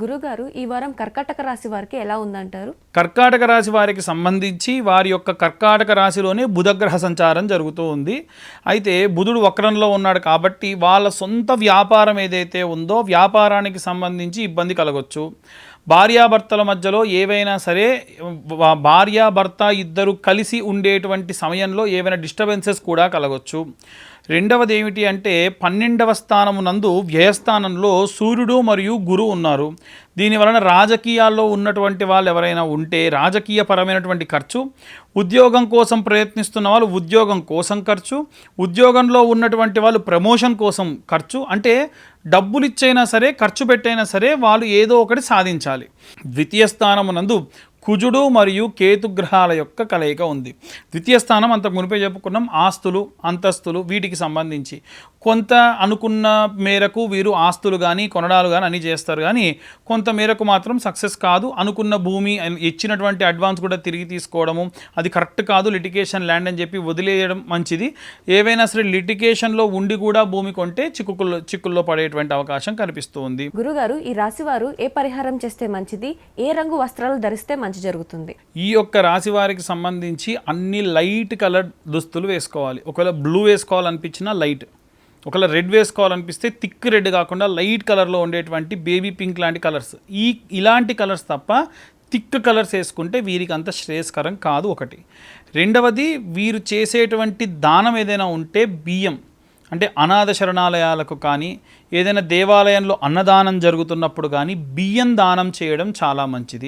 గురుగారు ఈ వారం కర్కాటక రాశి వారికి ఎలా ఉందంటారు? కర్కాటక రాశి వారికి సంబంధించి వారి యొక్క కర్కాటక రాశిలోనే బుధగ్రహ సంచారం జరుగుతూ ఉంది. అయితే బుధుడు వక్రంలో ఉన్నాడు కాబట్టి వాళ్ళ సొంత వ్యాపారం ఏదైతే ఉందో వ్యాపారానికి సంబంధించి ఇబ్బంది కలగొచ్చు. భార్యాభర్తల మధ్యలో ఏవైనా సరే భార్యాభర్త ఇద్దరు కలిసి ఉండేటువంటి సమయంలో ఏవైనా డిస్టర్బెన్సెస్ కూడా కలగొచ్చు. రెండవది ఏమిటి అంటే పన్నెండవ స్థానమునందు వ్యయస్థానంలో సూర్యుడు మరియు గురువు ఉన్నారు. దీని వలన రాజకీయాల్లో ఉన్నటువంటి వాళ్ళు ఎవరైనా ఉంటే రాజకీయపరమైనటువంటి ఖర్చు ఉద్యోగం కోసం ప్రయత్నిస్తున్న వాళ్ళు ఉద్యోగం కోసం ఖర్చు ఉద్యోగంలో ఉన్నటువంటి వాళ్ళు ప్రమోషన్ కోసం ఖర్చు అంటే డబ్బులు ఇచ్చైనా సరే ఖర్చు పెట్టైనా సరే వాళ్ళు ఏదో ఒకటి సాధించాలి. ద్వితీయ స్థానమునందు కుజుడు మరియు కేతు గ్రహాల యొక్క కలయిక ఉంది. ద్వితీయ స్థానం అంత మునిపే చెప్పుకున్నాం. ఆస్తులు అంతస్తులు వీటికి సంబంధించి. కొంత అనుకున్న మేరకు వీరు ఆస్తులు కానీ కొనడాలు కానీ అన్నీ చేస్తారు. కానీ కొంత మేరకు మాత్రం సక్సెస్ కాదు. అనుకున్న భూమి ఇచ్చినటువంటి అడ్వాన్స్ కూడా తిరిగి తీసుకోవడము అది కరెక్ట్ కాదు. లిటికేషన్ ల్యాండ్ అని చెప్పి వదిలేయడం మంచిది. ఏవైనా సరే లిటికేషన్లో ఉండి కూడా భూమి కొంటే చిక్కుల్లో చిక్కుల్లో పడేటువంటి అవకాశం కనిపిస్తుంది. గురుగారు ఈ రాశివారు ఏ పరిహారం చేస్తే మంచిది? ఏ రంగు వస్త్రాలు ధరిస్తే మంచి జరుగుతుంది. ఈ యొక్క రాశి వారికి సంబంధించి అన్ని లైట్ కలర్ దుస్తులు వేసుకోవాలి. ఒకవేళ బ్లూ వేసుకోవాలనిపించినా లైట్. ఒకవేళ రెడ్ వేసుకోవాలనిపిస్తే థిక్ రెడ్ కాకుండా లైట్ కలర్లో ఉండేటువంటి బేబీ పింక్ లాంటి కలర్స్. ఈ ఇలాంటి కలర్స్ తప్ప థిక్ కలర్స్ వేసుకుంటే వీరికి అంత శ్రేయస్కరం కాదు ఒకటి. రెండవది వీరు చేసేటువంటి దానం ఏదైనా ఉంటే బియ్యం. అంటే అనాథ శరణాలయాలకు కానీ ఏదైనా దేవాలయంలో అన్నదానం జరుగుతున్నప్పుడు కానీ బియ్యం దానం చేయడం చాలా మంచిది.